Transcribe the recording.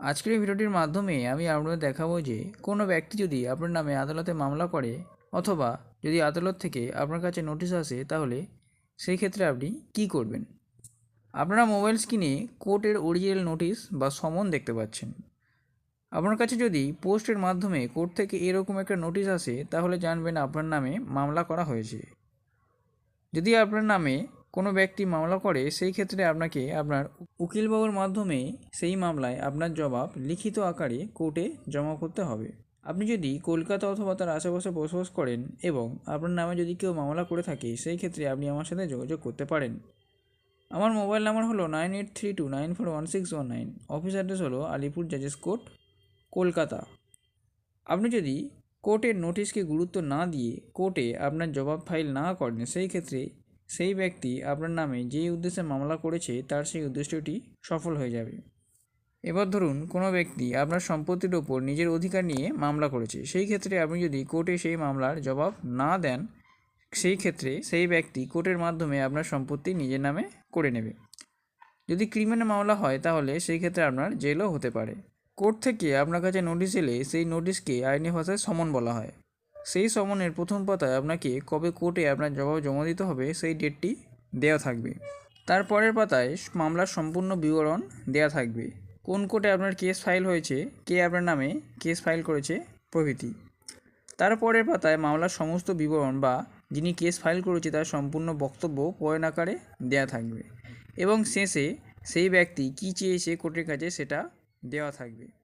আজকের এই ভিডিওটির মাধ্যমে আমি আপনাদের দেখাবো যে কোনো ব্যক্তি যদি আপনার নামে আদালতে মামলা করে অথবা যদি আদালত থেকে আপনার কাছে নোটিশ আসে, তাহলে সেই ক্ষেত্রে আপনি কী করবেন? আপনারা মোবাইল স্ক্রিনে কোর্টের অরিজিনাল নোটিশ বা সমন দেখতে পাচ্ছেন। আপনার কাছে যদি পোস্টের মাধ্যমে কোর্ট থেকে এরকম একটা নোটিশ আসে, তাহলে জানবেন আপনার নামে মামলা করা হয়েছে। যদি আপনার নামে কোনো ব্যক্তি মামলা করে, সেই ক্ষেত্রে আপনাকে আপনার উকিলবাবুর মাধ্যমে সেই মামলায় আপনার জবাব লিখিত আকারে কোর্টে জমা করতে হবে। আপনি যদি কলকাতা অথবা তার আশেপাশে বসবাস করেন এবং আপনার নামে যদি কেউ মামলা করে থাকে, সেই ক্ষেত্রে আপনি আমার সাথে যোগাযোগ করতে পারেন। আমার মোবাইল নাম্বার হলো nine eight three two nine four one six one nine. Office address হলো আলিপুর জাজেস কোর্ট, কলকাতা। আপনি যদি কোর্টের নোটিশকে গুরুত্ব না দিয়ে কোর্টে আপনার জবাব ফাইল না করেন, সেই ক্ষেত্রে সেই ব্যক্তি আপনার নামে যেই উদ্দেশ্যে মামলা করেছে, তার সেই উদ্দেশ্যটি সফল হয়ে যাবে। এবার ধরুন কোনো ব্যক্তি আপনার সম্পত্তির ওপর নিজের অধিকার নিয়ে মামলা করেছে। সেই ক্ষেত্রে আপনি যদি কোর্টে সেই মামলার জবাব না দেন, সেই ক্ষেত্রে সেই ব্যক্তি কোর্টের মাধ্যমে আপনার সম্পত্তি নিজের নামে করে নেবে। যদি ক্রিমিনাল মামলা হয়, তাহলে সেই ক্ষেত্রে আপনার জেলও হতে পারে। কোর্ট থেকে আপনার কাছে নোটিশ এলে সেই নোটিশকে আইনি ভাষায় সমন বলা হয়। সেই সমনের প্রথম পাতায় আপনাকে কবে কোর্টে আপনার জবাব জমা দিতে হবে সেই ডেটটি দেওয়া থাকবে। তারপরের পাতায় মামলার সম্পূর্ণ বিবরণ দেওয়া থাকবে। কোন কোর্টে আপনার কেস ফাইল হয়েছে, কে আপনার নামে কেস ফাইল করেছে, প্রভৃতি। তারপরের পাতায় মামলার সমস্ত বিবরণ বা যিনি কেস ফাইল করেছে তার সম্পূর্ণ বক্তব্য পয়েন আকারে দেওয়া থাকবে। এবং শেষে সেই ব্যক্তি কী চেয়েছে কোর্টের কাছে সেটা দেওয়া থাকবে।